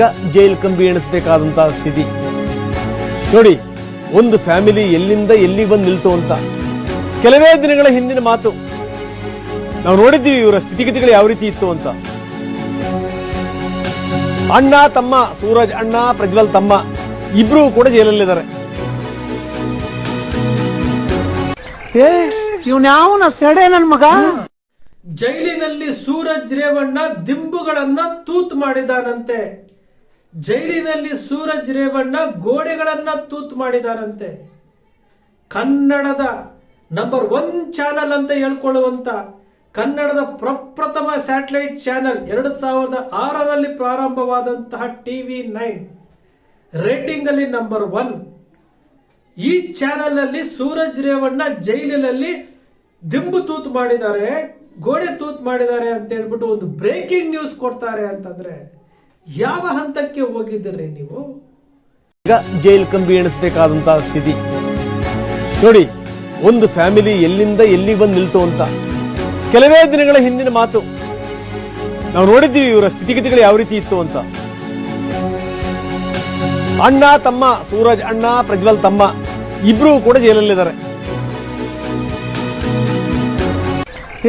ಈಗ ಜೈಲ್ ಕಂಬಿ ಎಣಿಸಬೇಕಾದಂತಹ ಸ್ಥಿತಿ. ನೋಡಿ ಒಂದು ಫ್ಯಾಮಿಲಿ ಎಲ್ಲಿಂದ ಎಲ್ಲಿ ಬಂದು ನಿಲ್ತು ಅಂತ. ಕೆಲವೇ ದಿನಗಳ ಹಿಂದಿನ ಮಾತು. ನಾವು ನೋಡಿದ್ದೀವಿ ಇವರ ಸ್ಥಿತಿಗತಿಗಳು ಯಾವ ರೀತಿ ಇತ್ತು ಅಂತ. ಅಣ್ಣ ತಮ್ಮ ಸೂರಜ್ ಅಣ್ಣ ಪ್ರಜ್ವಲ್ ತಮ್ಮ ಇಬ್ರು ಕೂಡ ಜೈಲಲ್ಲಿದ್ದಾರೆ. ಏ ಇವ್ನ್ಯಾವನ ಸೆಡೆ ನನ್ ಮಗ? ಜೈಲಿನಲ್ಲಿ ಸೂರಜ್ ರೇವಣ್ಣ ದಿಂಬುಗಳನ್ನ ತೂತ್ ಮಾಡಿದಾನಂತೆ. ಜೈಲಿನಲ್ಲಿ ಸೂರಜ್ ರೇವಣ್ಣ ಗೋಡೆಗಳನ್ನ ತೂತ್ ಮಾಡಿದಾರಂತೆ ಕನ್ನಡದ ನಂಬರ್ ಒನ್ ಚಾನಲ್ ಅಂತ ಹೇಳ್ಕೊಳ್ಳುವಂತ ಕನ್ನಡದ ಪ್ರಪ್ರಥಮ ಸ್ಯಾಟಲೈಟ್ ಚಾನೆಲ್ ಎರಡು ಸಾವಿರದ ಆರರಲ್ಲಿ ಪ್ರಾರಂಭವಾದಂತಹ ಟಿವಿ ನೈನ್. ರೇಟಿಂಗ್ ಅಲ್ಲಿ ನಂಬರ್ ಒನ್ ಈ ಚಾನೆಲ್ನಲ್ಲಿ ಸೂರಜ್ ರೇವಣ್ಣ ಜೈಲಿನಲ್ಲಿ ದಿಂಬು ತೂತ್ ಮಾಡಿದ್ದಾರೆ, ಗೋಡೆ ತೂತ್ ಮಾಡಿದ್ದಾರೆ ಅಂತ ಹೇಳ್ಬಿಟ್ಟು ಒಂದು ಬ್ರೇಕಿಂಗ್ ನ್ಯೂಸ್ ಕೊಡ್ತಾರೆ ಅಂತಂದ್ರೆ ಯಾವ ಹಂತಕ್ಕೆ ಹೋಗಿದ್ದೀರಿ ನೀವು? ಈಗ ಜೈಲ್ ಕಂಬಿ ಎಣಿಸಬೇಕಾದಂತಹ ಸ್ಥಿತಿ. ನೋಡಿ ಒಂದು ಫ್ಯಾಮಿಲಿ ಎಲ್ಲಿಂದ ಎಲ್ಲಿ ಬಂದು ನಿಲ್ತು ಅಂತ. ಕೆಲವೇ ದಿನಗಳ ಹಿಂದಿನ ಮಾತು. ನಾವು ನೋಡಿದ್ದೀವಿ ಇವರ ಸ್ಥಿತಿಗತಿಗಳು ಯಾವ ರೀತಿ ಇತ್ತು ಅಂತ. ಅಣ್ಣ ತಮ್ಮ ಸೂರಜ್ ಅಣ್ಣ ಪ್ರಜ್ವಲ್ ತಮ್ಮ ಇಬ್ರು ಕೂಡ ಜೈಲಲ್ಲಿದ್ದಾರೆ.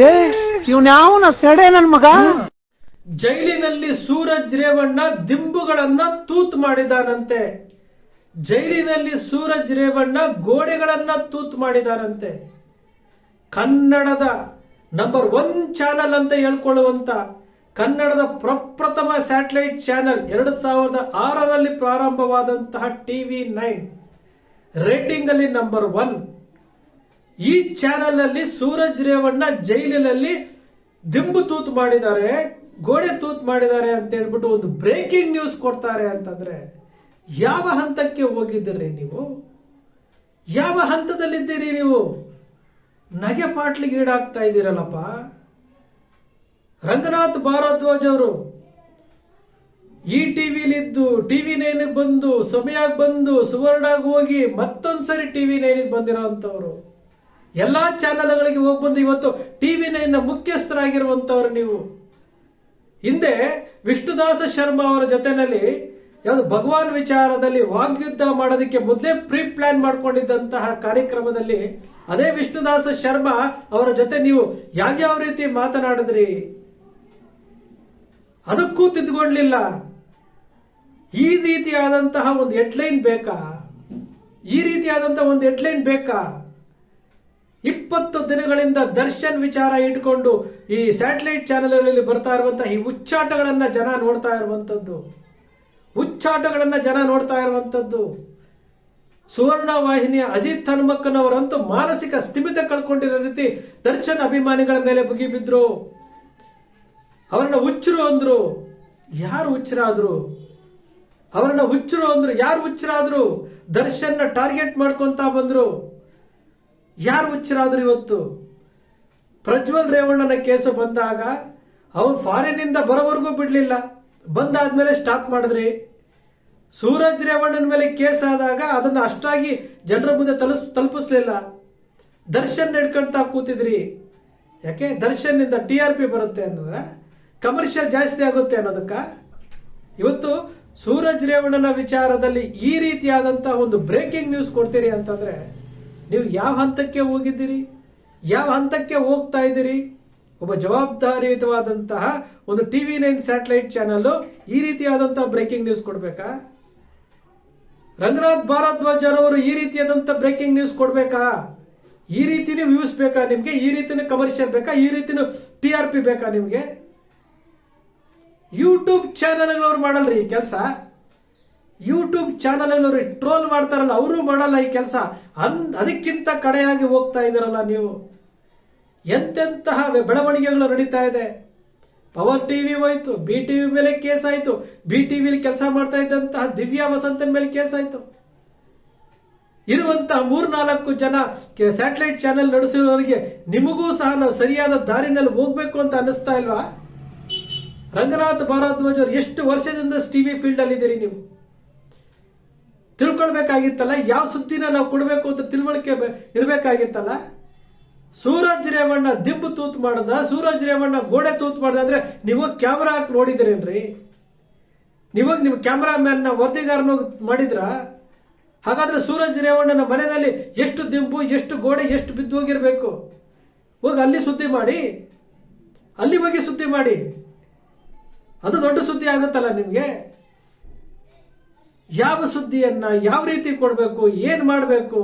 ಏ ಯಾವ ಸೆಡೆ ನನ್ ಮಗ? ಜೈಲಿನಲ್ಲಿ ಸೂರಜ್ ರೇವಣ್ಣ ದಿಂಬುಗಳನ್ನ ತೂತ್ ಮಾಡಿದಾನಂತೆ. ಜೈಲಿನಲ್ಲಿ ಸೂರಜ್ ರೇವಣ್ಣ ಗೋಡೆಗಳನ್ನ ತೂತ್ ಮಾಡಿದಾನಂತೆ. ಕನ್ನಡದ ನಂಬರ್ ಒನ್ ಚಾನಲ್ ಅಂತ ಹೇಳ್ಕೊಳ್ಳುವಂತ ಕನ್ನಡದ ಪ್ರಪ್ರಥಮ ಸ್ಯಾಟಲೈಟ್ ಚಾನೆಲ್ ಎರಡು ಸಾವಿರದ ಆರರಲ್ಲಿ ಪ್ರಾರಂಭವಾದಂತಹ ಟಿವಿ ನೈನ್ ರೇಟಿಂಗ್ ಅಲ್ಲಿ ನಂಬರ್ ಒನ್ ಈ ಚಾನೆಲ್ ಅಲ್ಲಿ ಸೂರಜ್ ರೇವಣ್ಣ ಜೈಲಿನಲ್ಲಿ ದಿಂಬು ತೂತು ಮಾಡಿದ್ದಾರೆ. ಗೋಡೆ ತೂತ್ ಮಾಡಿದ್ದಾರೆ ಅಂತ ಹೇಳ್ಬಿಟ್ಟು ಒಂದು ಬ್ರೇಕಿಂಗ್ ನ್ಯೂಸ್ ಕೊಡ್ತಾರೆ ಅಂತಂದ್ರೆ, ಯಾವ ಹಂತಕ್ಕೆ ಹೋಗಿದ್ದೀರಿ ನೀವು? ಯಾವ ಹಂತದಲ್ಲಿದ್ದೀರಿ ನೀವು? ನಗೆ ಪಾಟ್ಲಿಗೆ ಈಡಾಗ್ತಾ ಇದ್ದೀರಲ್ಲಪ್ಪ. ರಂಗನಾಥ್ ಭಾರದ್ವಾಜ್ ಅವರು ಈ ಟಿವಿಲಿದ್ದು ಟಿವಿ ನೈನಿಗೆ ಬಂದು ಸೊಮೆಯಾಗಿ ಬಂದು, ಸುವರ್ಣಾಗಿ ಹೋಗಿ ಮತ್ತೊಂದ್ಸರಿ ಟಿವಿ ನೈನಿಗೆ ಬಂದಿರೋ ಅಂಥವ್ರು ಎಲ್ಲಾ ಚಾನಲ್ಗಳಿಗೆ ಹೋಗಿ ಬಂದು ಇವತ್ತು ಟಿವಿ ನೈನ್ನ ಮುಖ್ಯಸ್ಥರಾಗಿರುವಂಥವ್ರು ನೀವು. ಹಿಂದೆ ವಿಷ್ಣುದಾಸ ಶರ್ಮಾ ಅವರ ಜೊತೆನಲ್ಲಿ ಯಾವುದು ಭಗವಾನ್ ವಿಚಾರದಲ್ಲಿ ವಾಗ್ಯುದ್ಧ ಮಾಡೋದಕ್ಕೆ ಮೊದಲೇ ಪ್ರೀ ಪ್ಲಾನ್ ಮಾಡ್ಕೊಂಡಿದ್ದಂತಹ ಕಾರ್ಯಕ್ರಮದಲ್ಲಿ ಅದೇ ವಿಷ್ಣುದಾಸ ಶರ್ಮಾ ಅವರ ಜೊತೆ ನೀವು ಯಾವ್ಯಾವ ರೀತಿ ಮಾತನಾಡಿದ್ರಿ? ಅದಕ್ಕೂ ತಿದ್ದುಕೊಳ್ಳಿಲ್ಲ. ಈ ರೀತಿಯಾದಂತಹ ಒಂದು ಹೆಡ್ಲೈನ್ ಬೇಕಾ? ಈ ರೀತಿಯಾದಂತಹ ಒಂದು ಹೆಡ್ಲೈನ್ ಬೇಕಾ? ಇಪ್ಪತ್ತು ದಿನಗಳಿಂದ ದರ್ಶನ್ ವಿಚಾರ ಇಟ್ಕೊಂಡು ಈ ಸ್ಯಾಟಲೈಟ್ ಚಾನೆಲ್ಗಳಲ್ಲಿ ಬರ್ತಾ ಇರುವಂತಹ ಈ ಹುಚ್ಚಾಟಗಳನ್ನು ಜನ ನೋಡ್ತಾ ಇರುವಂತದ್ದು ಹುಚ್ಚಾಟಗಳನ್ನು ಜನ ನೋಡ್ತಾ ಇರುವಂತದ್ದು ಸುವರ್ಣ ವಾಹಿನಿಯ ಅಜಿತ್ ಹನುಮಕ್ಕನವರಂತೂ ಮಾನಸಿಕ ಸ್ಥಿಮಿತ ಕಳ್ಕೊಂಡಿರೋ ರೀತಿ ದರ್ಶನ್ ಅಭಿಮಾನಿಗಳ ಮೇಲೆ ಬುಗಿಬಿದ್ರು ಅವರನ್ನ ಹುಚ್ಚರು ಅಂದ್ರು. ಯಾರು ಹುಚ್ಚರಾದ್ರು ಅವರನ್ನ ಹುಚ್ಚರು ಅಂದ್ರು. ಯಾರು ಹುಚ್ಚರಾದ್ರು ದರ್ಶನ್ನ ಟಾರ್ಗೆಟ್ ಮಾಡ್ಕೊಂತ ಬಂದ್ರು. ಯಾರು ಹುಚ್ಚರಾದ್ರು ಇವತ್ತು? ಪ್ರಜ್ವಲ್ ರೇವಣ್ಣನ ಕೇಸು ಬಂದಾಗ ಅವನು ಫಾರಿನ್ನಿಂದ ಬರೋವರೆಗೂ ಬಿಡಲಿಲ್ಲ. ಬಂದಾದ್ಮೇಲೆ ಸ್ಟಾಪ್ ಮಾಡಿದ್ರಿ. ಸೂರಜ್ ರೇವಣ್ಣನ ಮೇಲೆ ಕೇಸ್ ಆದಾಗ ಅದನ್ನ ಅಷ್ಟಾಗಿ ಜನರ ಮುಂದೆ ತಲುಸ್, ತಲುಪಿಸ್ಲಿಲ್ಲ. ದರ್ಶನ್ ನಡ್ಕೊಳ್ತಾ ಕೂತಿದ್ರಿ. ಯಾಕೆ? ದರ್ಶನ್ನಿಂದ ಟಿ ಆರ್ ಪಿ ಬರುತ್ತೆ ಅನ್ನೋದ್ರ ಕಮರ್ಷಿಯಲ್ ಜಾಸ್ತಿ ಆಗುತ್ತೆ ಅನ್ನೋದಕ್ಕ? ಇವತ್ತು ಸೂರಜ್ ರೇವಣ್ಣನ ವಿಚಾರದಲ್ಲಿ ಈ ರೀತಿಯಾದಂಥ ಒಂದು ಬ್ರೇಕಿಂಗ್ ನ್ಯೂಸ್ ಕೊಡ್ತೀರಿ ಅಂತಂದ್ರೆ ನೀವು ಯಾವ ಹಂತಕ್ಕೆ ಹೋಗಿದ್ದೀರಿ? ಯಾವ ಹಂತಕ್ಕೆ ಹೋಗ್ತಾ ಇದ್ದೀರಿ? ಒಬ್ಬ ಜವಾಬ್ದಾರಿಯುತವಾದಂತಹ ಒಂದು ಟಿವಿ ನೈನ್ ಸ್ಯಾಟಲೈಟ್ ಚಾನಲ್ ಈ ರೀತಿಯಾದಂಥ ಬ್ರೇಕಿಂಗ್ ನ್ಯೂಸ್ ಕೊಡಬೇಕಾ? ರಂಗನಾಥ್ ಭಾರದ್ವಾಜ್ ಅವರು ಈ ರೀತಿಯಾದಂಥ ಬ್ರೇಕಿಂಗ್ ನ್ಯೂಸ್ ಕೊಡಬೇಕಾ? ಈ ರೀತಿನೂ ವ್ಯೂಸ್ ಬೇಕಾ ನಿಮಗೆ? ಈ ರೀತಿನೂ ಕಮರ್ಷಿಯಲ್ ಬೇಕಾ? ಈ ರೀತಿನೂ ಟಿ ಆರ್ ಪಿ ಬೇಕಾ ನಿಮಗೆ? ಯೂಟ್ಯೂಬ್ ಚಾನಲ್ಗಳವ್ರು ಮಾಡಲ್ರಿ ಈ ಕೆಲಸ. ಯೂಟ್ಯೂಬ್ ಚಾನಲ್ ಟ್ರೋಲ್ ಮಾಡ್ತಾರಲ್ಲ, ಅವರು ಮಾಡಲ್ಲ ಈ ಕೆಲಸ. ಅನ್, ಅದಕ್ಕಿಂತ ಕಡೆಯಾಗಿ ಹೋಗ್ತಾ ಇದ್ದೀರಲ್ಲ ನೀವು. ಎಂತೆಂತಹ ಬೆಳವಣಿಗೆಗಳು ನಡೀತಾ ಇದೆ. ಪವರ್ ಟಿವಿ ಹೋಯ್ತು ಬಿ ಟಿವಿ ಮೇಲೆ ಕೇಸ್ ಆಯ್ತು. ಬಿ ಟಿವಿಲಿ ಕೆಲಸ ಮಾಡ್ತಾ ಇದ್ದಂತಹ ದಿವ್ಯಾ ವಸಂತನ ಮೇಲೆ ಕೇಸ್ ಆಯ್ತು. ಇರುವಂತಹ ಮೂರ್ನಾಲ್ಕು ಜನ ಸ್ಯಾಟಲೈಟ್ ಚಾನೆಲ್ ನಡೆಸಿರೋರಿಗೆ ನಿಮಗೂ ಸಹ ನಾವು ಸರಿಯಾದ ದಾರಿನಲ್ಲಿ ಹೋಗ್ಬೇಕು ಅಂತ ಅನ್ನಿಸ್ತಾ ಇಲ್ವಾ? ರಂಗನಾಥ್ ಭಾರದ್ವಾಜ್ ಅವರು ಎಷ್ಟು ವರ್ಷದಿಂದ ಟಿವಿ ಫೀಲ್ಡ್ ಅಲ್ಲಿ ಇದ್ದೀರಿ ನೀವು? ತಿಳ್ಕೊಳ್ಬೇಕಾಗಿತ್ತಲ್ಲ? ಯಾವ ಸುದ್ದಿನ ನಾವು ಕೊಡಬೇಕು ಅಂತ ತಿಳುವಳಿಕೆ ಇರಬೇಕಾಗಿತ್ತಲ್ಲ? ಸೂರಜ್ ರೇವಣ್ಣ ದಿಂಬು ತೂತ್ ಮಾಡದ, ಸೂರಜ್ ರೇವಣ್ಣ ಗೋಡೆ ತೂತ್ ಮಾಡ್ದ ಅಂದ್ರೆ ನೀವು ಕ್ಯಾಮ್ರಾ ಹಾಕಿ ನೋಡಿದಿರೇನ್ರಿ ನೀವಾಗ ನೀವು ಕ್ಯಾಮ್ರಾಮ್ಯಾನ್ನ ವರದಿಗಾರನ ಮಾಡಿದ್ರ? ಹಾಗಾದ್ರೆ ಸೂರಜ್ ರೇವಣ್ಣನ ಮನೆಯಲ್ಲಿ ಎಷ್ಟು ದಿಂಬು, ಎಷ್ಟು ಗೋಡೆ, ಎಷ್ಟು ಬಿದ್ದು ಹೋಗಿರ್ಬೇಕು? ಹೋಗಿ ಅಲ್ಲಿ ಸುದ್ದಿ ಮಾಡಿ. ಅಲ್ಲಿ ಹೋಗಿ ಸುದ್ದಿ ಮಾಡಿ. ಅದು ದೊಡ್ಡ ಸುದ್ದಿ ಆಗುತ್ತಲ್ಲ ನಿಮಗೆ? ಯಾವ ಸುದ್ದಿಯನ್ನ ಯಾವ ರೀತಿ ಕೊಡಬೇಕು, ಏನು ಮಾಡಬೇಕು,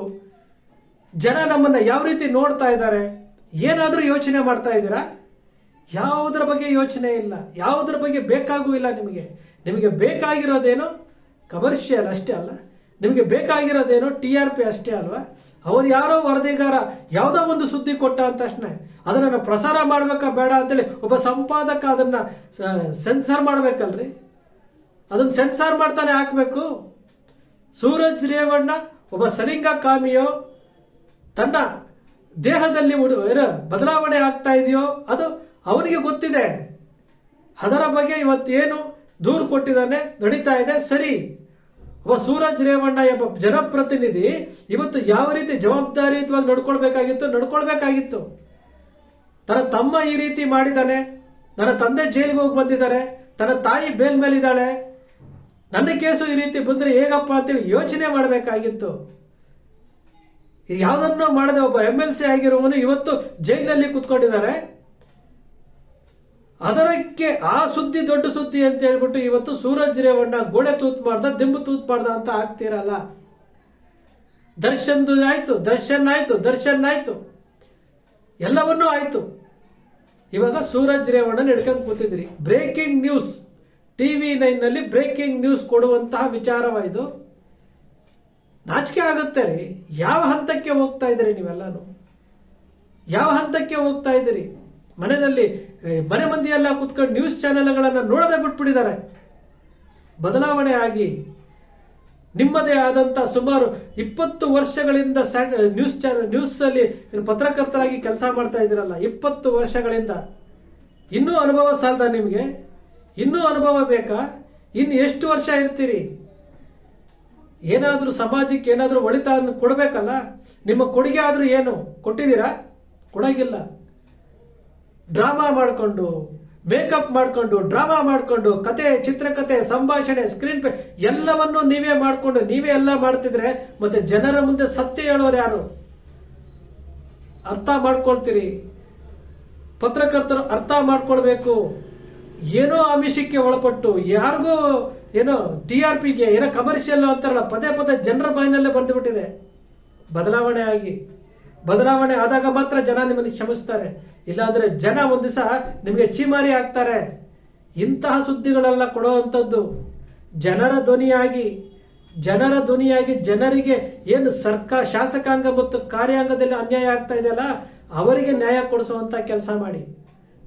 ಜನ ನಮ್ಮನ್ನ ಯಾವ ರೀತಿ ನೋಡ್ತಾ ಇದ್ದಾರೆ, ಏನಾದರೂ ಯೋಚನೆ ಮಾಡ್ತಾ ಇದ್ದೀರಾ? ಯಾವುದ್ರ ಬಗ್ಗೆ ಯೋಚನೆ ಇಲ್ಲ, ಯಾವುದ್ರ ಬಗ್ಗೆ ಬೇಕಾಗೂ ಇಲ್ಲ ನಿಮಗೆ. ನಿಮಗೆ ಬೇಕಾಗಿರೋದೇನು ಕಮರ್ಷಿಯಲ್ ಅಷ್ಟೇ ಅಲ್ಲ, ನಿಮಗೆ ಬೇಕಾಗಿರೋದೇನು ಟಿ ಆರ್ ಪಿ ಅಷ್ಟೇ ಅಲ್ವಾ? ಅವ್ರು ಯಾರೋ ವರದಿಗಾರ ಯಾವುದೋ ಒಂದು ಸುದ್ದಿ ಕೊಟ್ಟ ಅಂತ ತಕ್ಷಣ ಅದನ್ನು ಪ್ರಸಾರ ಮಾಡಬೇಕಾ ಬೇಡ ಅಂತೇಳಿ ಒಬ್ಬ ಸಂಪಾದಕ ಅದನ್ನ ಸೆನ್ಸರ್ ಮಾಡ್ಬೇಕಲ್ರಿ? ಅದನ್ನ ಸೆನ್ಸಾರ್ ಮಾಡ್ತಾನೆ ಹಾಕಬೇಕು. ಸೂರಜ್ ರೇವಣ್ಣ, ಒಬ್ಬ ಸಲಿಂಗ ಕಾಮಿಯೋ ತನ್ನ ದೇಹದಲ್ಲಿ ಏನು, ಬದಲಾವಣೆ ಆಗ್ತಾ ಇದೆಯೋ, ಅದು ಅವನಿಗೆ ಗೊತ್ತಿದೆ. ಅದರ ಬಗ್ಗೆ ಇವತ್ತೇನು ದೂರು ಕೊಟ್ಟಿದ್ದಾನೆ, ನಡೀತಾ ಇದೆ, ಸರಿ. ಒಬ್ಬ ಸೂರಜ್ ರೇವಣ್ಣ ಎಂಬ ಜನಪ್ರತಿನಿಧಿ ಇವತ್ತು ಯಾವ ರೀತಿ ಜವಾಬ್ದಾರಿಯುತವಾಗಿ ನಡ್ಕೊಳ್ಬೇಕಾಗಿತ್ತು? ನಡ್ಕೊಳ್ಬೇಕಾಗಿತ್ತು. ತನ್ನ ತಮ್ಮ ಈ ರೀತಿ ಮಾಡಿದ್ದಾನೆ. ನನ್ನ ತಂದೆ ಜೈಲಿಗೆ ಹೋಗಿ ಬಂದಿದ್ದಾರೆ. ತನ್ನ ತಾಯಿ ಬೇಲ್ ಮೇಲಿದ್ದಾಳೆ. ನನ್ನ ಕೇಸು ಈ ರೀತಿ ಬಂದರೆ ಹೇಗಪ್ಪ ಅಂತೇಳಿ ಯೋಚನೆ ಮಾಡಬೇಕಾಗಿತ್ತು. ಯಾವುದನ್ನೋ ಮಾಡದೆ ಒಬ್ಬ ಎಂ ಎಲ್ ಸಿ ಆಗಿರುವವನು ಇವತ್ತು ಜೈಲಿನಲ್ಲಿ ಕೂತ್ಕೊಂಡಿದ್ದಾರೆ. ಅದರಕ್ಕೆ ಆ ಸುದ್ದಿ ದೊಡ್ಡ ಸುದ್ದಿ ಅಂತ ಹೇಳ್ಬಿಟ್ಟು ಇವತ್ತು ಸೂರಜ್ ರೇವಣ್ಣ ಗೋಡೆ ತೂತ್ ಮಾಡ್ದ, ದಿಂಬು ತೂತ್ ಮಾಡ್ದ ಅಂತ ಆಗ್ತಿರಲ್ಲ? ದರ್ಶನ್ದು ಆಯ್ತು, ದರ್ಶನ್ ಆಯ್ತು ದರ್ಶನ್ ಆಯ್ತು. ಎಲ್ಲವನ್ನೂ ಆಯ್ತು. ಇವಾಗ ಸೂರಜ್ ರೇವಣ್ಣ ಹಿಡ್ಕೊಂಡು ಕೂತಿದ್ರಿ. Breaking news. ಟಿವಿ ವಿ ನಲ್ಲಿ ಬ್ರೇಕಿಂಗ್ ನ್ಯೂಸ್ ಕೊಡುವಂತಹ ವಿಚಾರವಾಯಿತು ನಾಚಿಕೆ ಆಗುತ್ತೆ ರೀ. ಯಾವ ಹಂತಕ್ಕೆ ಹೋಗ್ತಾ ಇದ್ದೀರಿ ನೀವೆಲ್ಲನೂ? ಯಾವ ಹಂತಕ್ಕೆ ಹೋಗ್ತಾ ಇದ್ದೀರಿ? ಮನೆಯಲ್ಲಿ ಮನೆ ಮಂದಿಯೆಲ್ಲ ಕುತ್ಕೊಂಡು ನ್ಯೂಸ್ ಚಾನೆಲ್ಗಳನ್ನು ನೋಡದೆ ಬಿಟ್ಬಿಟ್ಟಿದ್ದಾರೆ. ಬದಲಾವಣೆ ಆಗಿ, ನಿಮ್ಮದೇ ಆದಂತ ಸುಮಾರು ಇಪ್ಪತ್ತು ವರ್ಷಗಳಿಂದ ನ್ಯೂಸ್ ಚಾನೆಲ್ ನ್ಯೂಸ್ ಅಲ್ಲಿ ಪತ್ರಕರ್ತರಾಗಿ ಕೆಲಸ ಮಾಡ್ತಾ ಇದ್ದೀರಲ್ಲ, ಇಪ್ಪತ್ತು ವರ್ಷಗಳಿಂದ. ಇನ್ನೂ ಅನುಭವ ಸಾಲದ ನಿಮಗೆ? ಇನ್ನೂ ಅನುಭವ ಬೇಕಾ? ಇನ್ನು ಎಷ್ಟು ವರ್ಷ ಇರ್ತೀರಿ? ಏನಾದರೂ ಸಮಾಜಕ್ಕೆ ಏನಾದರೂ ಒಳಿತ ಕೊಡಬೇಕಲ್ಲ? ನಿಮ್ಮ ಕೊಡುಗೆ ಆದರೂ ಏನು? ಕೊಟ್ಟಿದ್ದೀರಾ? ಕೊಡೋಗಿಲ್ಲ. ಡ್ರಾಮಾ ಮಾಡಿಕೊಂಡು, ಮೇಕಪ್ ಮಾಡಿಕೊಂಡು, ಡ್ರಾಮಾ ಮಾಡಿಕೊಂಡು, ಕತೆ, ಚಿತ್ರಕತೆ, ಸಂಭಾಷಣೆ, ಸ್ಕ್ರೀನ್ ಪೇ ಎಲ್ಲವನ್ನೂ ನೀವೇ ಮಾಡಿಕೊಂಡು, ನೀವೇ ಎಲ್ಲ ಮಾಡ್ತಿದ್ರೆ ಮತ್ತೆ ಜನರ ಮುಂದೆ ಸತ್ಯ ಹೇಳೋರು ಯಾರು? ಅರ್ಥ ಮಾಡ್ಕೊಳ್ತೀರಿ. ಪತ್ರಕರ್ತರು ಅರ್ಥ ಮಾಡ್ಕೊಳ್ಬೇಕು. ಏನೋ ಆಮಿಷಕ್ಕೆ ಒಳಪಟ್ಟು ಯಾರಿಗೋ ಏನೋ ಟಿ ಆರ್ ಪಿಗೆ ಏನೋ ಕಮರ್ಷಿಯಲ್ ಅಂತಾರಲ್ಲ, ಪದೇ ಪದೇ ಜನರ ಬಾಯಿನಲ್ಲೇ ಬಂದುಬಿಟ್ಟಿದೆ. ಬದಲಾವಣೆ ಆಗಿ. ಬದಲಾವಣೆ ಆದಾಗ ಮಾತ್ರ ಜನ ನಿಮ್ಮನ್ನು ಕ್ಷಮಿಸ್ತಾರೆ. ಇಲ್ಲಾಂದ್ರೆ ಜನ ಒಂದು ದಿವಸ ನಿಮಗೆ ಚೀಮಾರಿ ಆಗ್ತಾರೆ. ಇಂತಹ ಸುದ್ದಿಗಳೆಲ್ಲ ಕೊಡುವಂಥದ್ದು ಜನರ ಧ್ವನಿಯಾಗಿ ಜನರ ಧ್ವನಿಯಾಗಿ ಜನರಿಗೆ ಏನು ಸರ್ಕಾರ ಶಾಸಕಾಂಗ ಮತ್ತು ಕಾರ್ಯಾಂಗದಲ್ಲಿ ಅನ್ಯಾಯ ಆಗ್ತಾ ಇದೆಯಲ್ಲ, ಅವರಿಗೆ ನ್ಯಾಯ ಕೊಡಿಸುವಂಥ ಕೆಲಸ ಮಾಡಿ.